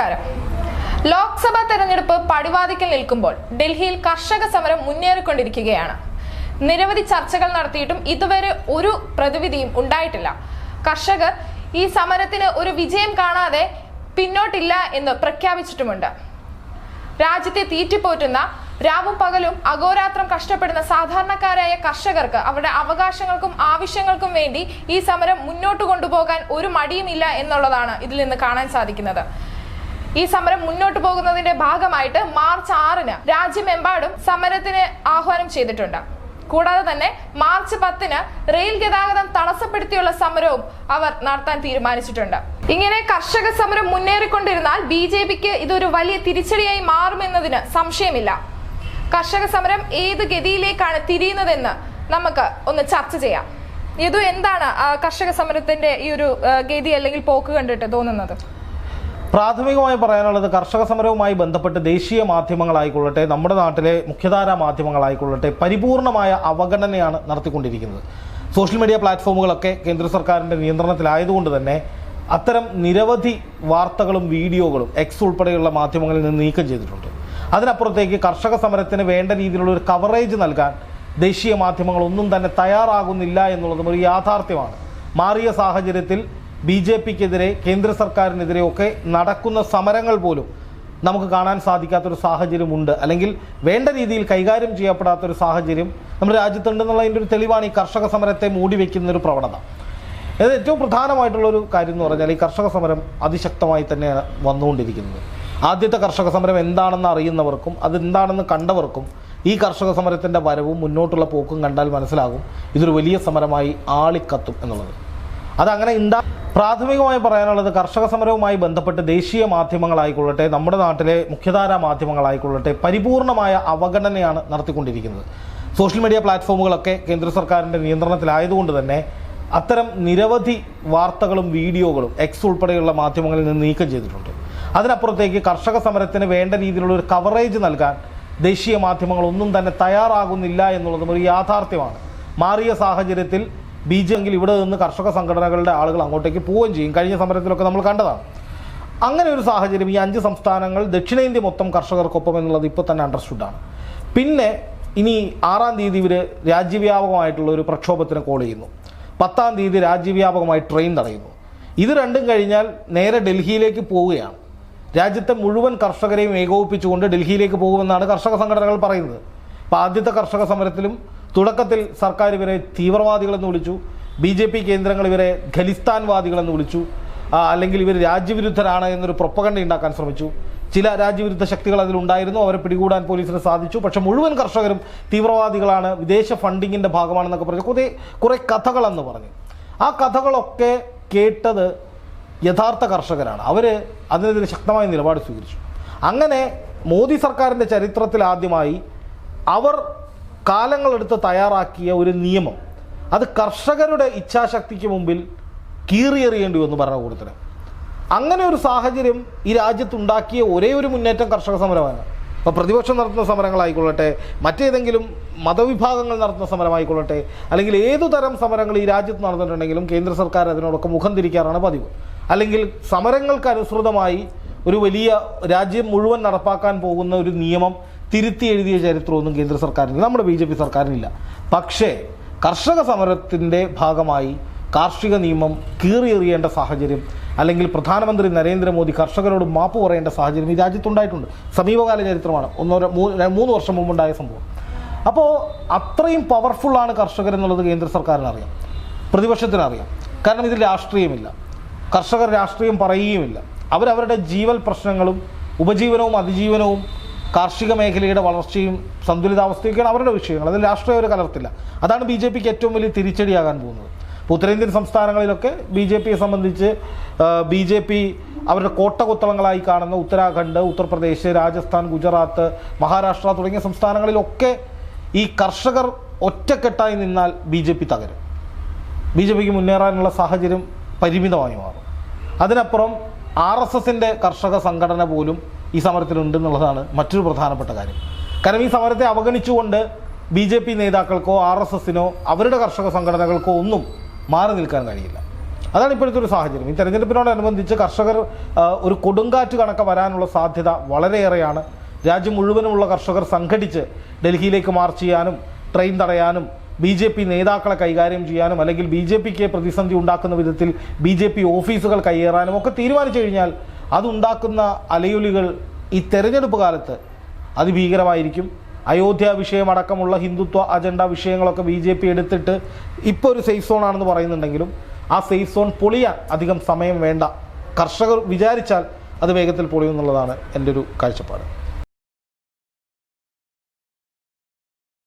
നമസ്കാരം. ലോക്സഭാ തെരഞ്ഞെടുപ്പ് പടിവാതിക്കൽ നിൽക്കുമ്പോൾ ഡൽഹിയിൽ കർഷക സമരം മുന്നേറിക്കൊണ്ടിരിക്കുകയാണ്. നിരവധി ചർച്ചകൾ നടത്തിയിട്ടും ഇതുവരെ ഒരു പ്രതിവിധിയും ഉണ്ടായിട്ടില്ല. കർഷകർ ഈ സമരത്തിന് ഒരു വിജയം കാണാതെ പിന്നോട്ടില്ല എന്ന് പ്രഖ്യാപിച്ചിട്ടുമുണ്ട്. രാജ്യത്തെ തീറ്റിപ്പോറ്റുന്ന രാവും പകലും അഗോരാത്രം കഷ്ടപ്പെടുന്ന സാധാരണക്കാരായ കർഷകർക്ക് അവരുടെ അവകാശങ്ങൾക്കും ആവശ്യങ്ങൾക്കും വേണ്ടി ഈ സമരം മുന്നോട്ട് കൊണ്ടുപോകാൻ ഒരു മടിയുമില്ല എന്നുള്ളതാണ് ഇതിൽ നിന്ന് കാണാൻ സാധിക്കുന്നത്. ഈ സമരം മുന്നോട്ട് പോകുന്നതിന്റെ ഭാഗമായിട്ട് മാർച്ച് ആറിന് രാജ്യമെമ്പാടും സമരത്തിന് ആഹ്വാനം ചെയ്തിട്ടുണ്ട്. കൂടാതെ തന്നെ മാർച്ച് പത്തിന് റെയിൽ ഗതാഗതം തടസ്സപ്പെടുത്തിയുള്ള സമരവും അവർ നടത്താൻ തീരുമാനിച്ചിട്ടുണ്ട്. ഇങ്ങനെ കർഷക സമരം മുന്നേറിക്കൊണ്ടിരുന്നാൽ ബി ജെ പിക്ക് ഇതൊരു വലിയ തിരിച്ചടിയായി മാറുമെന്നതിന് സംശയമില്ല. കർഷക സമരം ഏത് ഗതിയിലേക്കാണ് തിരിയുന്നതെന്ന് നമുക്ക് ഒന്ന് ചർച്ച ചെയ്യാം. ഇത് എന്താണ് കർഷക സമരത്തിന്റെ ഈ ഒരു ഗതി അല്ലെങ്കിൽ പോക്ക് കണ്ടിട്ട് തോന്നുന്നത്? പ്രാഥമികമായി പറയാനുള്ളത് കർഷക സമരവുമായി ബന്ധപ്പെട്ട് ദേശീയ മാധ്യമങ്ങളായിക്കൊള്ളട്ടെ നമ്മുടെ നാട്ടിലെ മുഖ്യധാരാ മാധ്യമങ്ങളായിക്കൊള്ളട്ടെ പരിപൂർണമായ അവഗണനയാണ് നടത്തിക്കൊണ്ടിരിക്കുന്നത്. സോഷ്യൽ മീഡിയ പ്ലാറ്റ്ഫോമുകളൊക്കെ കേന്ദ്ര സർക്കാരിന്റെ നിയന്ത്രണത്തിലായതുകൊണ്ട് തന്നെ അത്തരം നിരവധി വാർത്തകളും വീഡിയോകളും എക്സ് ഉൾപ്പെടെയുള്ള മാധ്യമങ്ങളിൽ നിന്ന് നീക്കം ചെയ്തിട്ടുണ്ട്. അതിനപ്പുറത്തേക്ക് കർഷക സമരത്തിന് വേണ്ട രീതിയിലുള്ള ഒരു കവറേജ് നൽകാൻ ദേശീയ മാധ്യമങ്ങളൊന്നും തന്നെ തയ്യാറാകുന്നില്ല എന്നുള്ളതും ഒരു യാഥാർത്ഥ്യമാണ്. മാറിയ സാഹചര്യത്തിൽ ബി ജെ പിക്കെതിരെ കേന്ദ്ര സർക്കാരിനെതിരെ ഒക്കെ നടക്കുന്ന സമരങ്ങൾ പോലും നമുക്ക് കാണാൻ സാധിക്കാത്തൊരു സാഹചര്യമുണ്ട്. അല്ലെങ്കിൽ വേണ്ട രീതിയിൽ കൈകാര്യം ചെയ്യപ്പെടാത്തൊരു സാഹചര്യം നമ്മുടെ രാജ്യത്തുണ്ടെന്നുള്ളതിന്റെ ഒരു തെളിവാണ് ഈ കർഷക സമരത്തെ മൂടി വയ്ക്കുന്നൊരു പ്രവണത. ഇത് ഏറ്റവും പ്രധാനമായിട്ടുള്ളൊരു കാര്യം എന്ന് പറഞ്ഞാൽ ഈ കർഷക സമരം അതിശക്തമായി തന്നെയാണ് വന്നുകൊണ്ടിരിക്കുന്നത്. ആദ്യത്തെ കർഷക സമരം എന്താണെന്ന് അറിയുന്നവർക്കും അതെന്താണെന്ന് കണ്ടവർക്കും ഈ കർഷക സമരത്തിന്റെ വരവും മുന്നോട്ടുള്ള പോക്കും കണ്ടാൽ മനസ്സിലാകും. ഇതൊരു വലിയ സമരമായി ആളിക്കത്തും എന്നുള്ളത്. അതങ്ങനെ ഉണ്ടാ പ്രാഥമികമായി പറയാനുള്ളത് കർഷക സമരവുമായി ബന്ധപ്പെട്ട് ദേശീയ മാധ്യമങ്ങളായിക്കൊള്ളട്ടെ നമ്മുടെ നാട്ടിലെ മുഖ്യധാരാ മാധ്യമങ്ങളായിക്കൊള്ളട്ടെ പരിപൂർണമായ അവഗണനയാണ് നടത്തിക്കൊണ്ടിരിക്കുന്നത്. സോഷ്യൽ മീഡിയ പ്ലാറ്റ്ഫോമുകളൊക്കെ കേന്ദ്ര സർക്കാരിന്റെ നിയന്ത്രണത്തിലായതുകൊണ്ട് തന്നെ അത്തരം നിരവധി വാർത്തകളും വീഡിയോകളും എക്സ് ഉൾപ്പെടെയുള്ള മാധ്യമങ്ങളിൽ നിന്ന് നീക്കം ചെയ്തിട്ടുണ്ട്. അതിനപ്പുറത്തേക്ക് കർഷക സമരത്തിന് വേണ്ട രീതിയിലുള്ള ഒരു കവറേജ് നൽകാൻ ദേശീയ മാധ്യമങ്ങളൊന്നും തന്നെ തയ്യാറാകുന്നില്ല എന്നുള്ളതും ഒരു യാഥാർത്ഥ്യമാണ്. മാറിയ സാഹചര്യത്തിൽ ബി ജെ എങ്കിൽ ഇവിടെ നിന്ന് കർഷക സംഘടനകളുടെ ആളുകൾ അങ്ങോട്ടേക്ക് പോവുകയും ചെയ്യും. കഴിഞ്ഞ സമരത്തിലൊക്കെ നമ്മൾ കണ്ടതാണ്. അങ്ങനെ ഒരു സാഹചര്യം ഈ അഞ്ച് സംസ്ഥാനങ്ങൾ ദക്ഷിണേന്ത്യ മൊത്തം കർഷകർക്കൊപ്പം എന്നുള്ളത് ഇപ്പോൾ തന്നെ അണ്ടർസ്റ്റുഡാണ് പിന്നെ ഇനി ആറാം തീയതി ഇവർ രാജ്യവ്യാപകമായിട്ടുള്ള ഒരു പ്രക്ഷോഭത്തിന് കോൾ ചെയ്യുന്നു. പത്താം തീയതി രാജ്യവ്യാപകമായി ട്രെയിൻ തടയുന്നു. ഇത് രണ്ടും കഴിഞ്ഞാൽ നേരെ ഡൽഹിയിലേക്ക് പോവുകയാണ്. രാജ്യത്തെ മുഴുവൻ കർഷകരെയും ഏകോപിപ്പിച്ചുകൊണ്ട് ഡൽഹിയിലേക്ക് പോകുമെന്നാണ് കർഷക സംഘടനകൾ പറയുന്നത്. അപ്പോൾ ആദ്യത്തെ കർഷക സമരത്തിലും തുടക്കത്തിൽ സർക്കാർ ഇവരെ തീവ്രവാദികളെന്ന് വിളിച്ചു. ബി ജെ പി കേന്ദ്രങ്ങൾ ഇവരെ ഖലിസ്ഥാൻവാദികളെന്ന് വിളിച്ചു. അല്ലെങ്കിൽ ഇവർ രാജ്യവിരുദ്ധരാണ് എന്നൊരു പ്രൊപ്പകണ്ട ഉണ്ടാക്കാൻ ശ്രമിച്ചു. ചില രാജ്യവിരുദ്ധ ശക്തികൾ അതിലുണ്ടായിരുന്നു അവരെ പിടികൂടാൻ പോലീസിന് സാധിച്ചു. പക്ഷേ മുഴുവൻ കർഷകരും തീവ്രവാദികളാണ്. വിദേശ ഫണ്ടിങ്ങിന്റെ ഭാഗമാണെന്നൊക്കെ പറഞ്ഞു കുറേ കുറേ കഥകളെന്ന് പറഞ്ഞു. ആ കഥകളൊക്കെ കേട്ടത് യഥാർത്ഥ കർഷകരാണ്. അവർ അതിനെതിരെ ശക്തമായ നിലപാട് സ്വീകരിച്ചു. അങ്ങനെ മോദി സർക്കാരിന്റെ ചരിത്രത്തിൽ ആദ്യമായി അവർ കാലങ്ങളെടുത്ത് തയ്യാറാക്കിയ ഒരു നിയമം. അത് കർഷകരുടെ ഇച്ഛാശക്തിക്ക് മുമ്പിൽ കീറിയെറിയേണ്ടി വന്നു ഭരണകൂടത്തിന്. അങ്ങനെ ഒരു സാഹചര്യം ഈ രാജ്യത്തുണ്ടാക്കിയ ഒരേ ഒരു മുന്നേറ്റം കർഷക സമരമാണ്. ഇപ്പോൾ പ്രതിപക്ഷം നടത്തുന്ന സമരങ്ങളായിക്കൊള്ളട്ടെ മറ്റേതെങ്കിലും മതവിഭാഗങ്ങൾ നടത്തുന്ന സമരമായിക്കൊള്ളട്ടെ അല്ലെങ്കിൽ ഏതു തരം സമരങ്ങൾ ഈ രാജ്യത്ത് നടന്നിട്ടുണ്ടെങ്കിലും കേന്ദ്ര സർക്കാർ അതിനോടൊക്കെ മുഖം തിരിക്കാറാണ് പതിവ്. അല്ലെങ്കിൽ സമരങ്ങൾക്ക് അനുസൃതമായി ഒരു വലിയ രാജ്യം മുഴുവൻ നടപ്പാക്കാൻ പോകുന്ന ഒരു നിയമം തിരുത്തി എഴുതിയ ചരിത്രമൊന്നും കേന്ദ്ര സർക്കാരിനില്ല. നമ്മുടെ ബി ജെ പി സർക്കാരിനില്ല. പക്ഷേ കർഷക സമരത്തിന്റെ ഭാഗമായി കാർഷിക നിയമം കീറിയെറിയേണ്ട സാഹചര്യം അല്ലെങ്കിൽ പ്രധാനമന്ത്രി നരേന്ദ്രമോദി കർഷകരോട് മാപ്പ് പറയേണ്ട സാഹചര്യം ഈ രാജ്യത്തുണ്ടായിട്ടുണ്ട്. സമീപകാല ചരിത്രമാണ്. ഒന്നോ മൂന്ന് വർഷം മുമ്പുണ്ടായ സംഭവം. അപ്പോൾ അത്രയും പവർഫുള്ളാണ് കർഷകർ എന്നുള്ളത് കേന്ദ്ര സർക്കാരിനറിയാം. പ്രതിപക്ഷത്തിനറിയാം. കാരണം ഇതിൽ രാഷ്ട്രീയമില്ല. കർഷകർ രാഷ്ട്രീയം പറയുകയുമില്ല. അവരവരുടെ ജീവൽ പ്രശ്നങ്ങളും ഉപജീവനവും അതിജീവനവും കാർഷിക മേഖലയുടെ വളർച്ചയും സന്തുലിതാവസ്ഥയൊക്കെയാണ് അവരുടെ വിഷയങ്ങൾ. അതിൽ രാഷ്ട്രീയം അവർ കലർത്തില്ല. അതാണ് ബി ജെ പിക്ക് ഏറ്റവും വലിയ തിരിച്ചടിയാകാൻ പോകുന്നത്. ഉത്തരേന്ത്യൻ സംസ്ഥാനങ്ങളിലൊക്കെ ബി ജെ പിയെ സംബന്ധിച്ച് ബി ജെ പി അവരുടെ കോട്ടകുത്തളങ്ങളായി കാണുന്ന ഉത്തരാഖണ്ഡ് ഉത്തർപ്രദേശ് രാജസ്ഥാൻ ഗുജറാത്ത് മഹാരാഷ്ട്ര തുടങ്ങിയ സംസ്ഥാനങ്ങളിലൊക്കെ ഈ കർഷകർ ഒറ്റക്കെട്ടായി നിന്നാൽ ബി ജെ പി തകരും. ബി ജെ പിക്ക് മുന്നേറാനുള്ള സാഹചര്യം പരിമിതമായി മാറും. അതിനപ്പുറം ആർ എസ് എസിന്റെ കർഷക സംഘടന പോലും ഈ സമരത്തിലുണ്ടെന്നുള്ളതാണ് മറ്റൊരു പ്രധാനപ്പെട്ട കാര്യം. കാരണം ഈ സമരത്തെ അവഗണിച്ചുകൊണ്ട് ബി ജെ പി നേതാക്കൾക്കോ ആർ എസ് എസിനോ അവരുടെ കർഷക സംഘടനകൾക്കോ ഒന്നും മാറി നിൽക്കാൻ കഴിയില്ല. അതാണ് ഇപ്പോഴത്തെ ഒരു സാഹചര്യം. ഈ തെരഞ്ഞെടുപ്പിനോടനുബന്ധിച്ച് കർഷകർ ഒരു കൊടുങ്കാറ്റ് കണക്കെ വരാനുള്ള സാധ്യത വളരെയേറെയാണ്. രാജ്യം മുഴുവനുമുള്ള കർഷകർ സംഘടിച്ച് ഡൽഹിയിലേക്ക് മാർച്ച് ചെയ്യാനും ട്രെയിൻ തടയാനും ബി ജെ പി നേതാക്കളെ കൈകാര്യം ചെയ്യാനും അല്ലെങ്കിൽ ബി ജെ പിക്ക് പ്രതിസന്ധി ഉണ്ടാക്കുന്ന വിധത്തിൽ ബി ജെ പി ഓഫീസുകൾ കയ്യേറാനും ഒക്കെ തീരുമാനിച്ചു കഴിഞ്ഞാൽ അതുണ്ടാക്കുന്ന അലയൊലികൾ ഈ തെരഞ്ഞെടുപ്പ് കാലത്ത് അതിഭീകരമായിരിക്കും അയോധ്യ വിഷയമടക്കമുള്ള ഹിന്ദുത്വ അജണ്ട വിഷയങ്ങളൊക്കെ ബി ജെ പി എടുത്തിട്ട് ഇപ്പോൾ ഒരു സേഫ് സോൺ ആണെന്ന് പറയുന്നുണ്ടെങ്കിലും ആ സേഫ് സോൺ പൊളിയാൻ അധികം സമയം വേണ്ട. കർഷകർ വിചാരിച്ചാൽ അത് വേഗത്തിൽ പൊളിയുമെന്നുള്ളതാണ് എന്റെ ഒരു കാഴ്ചപ്പാട്.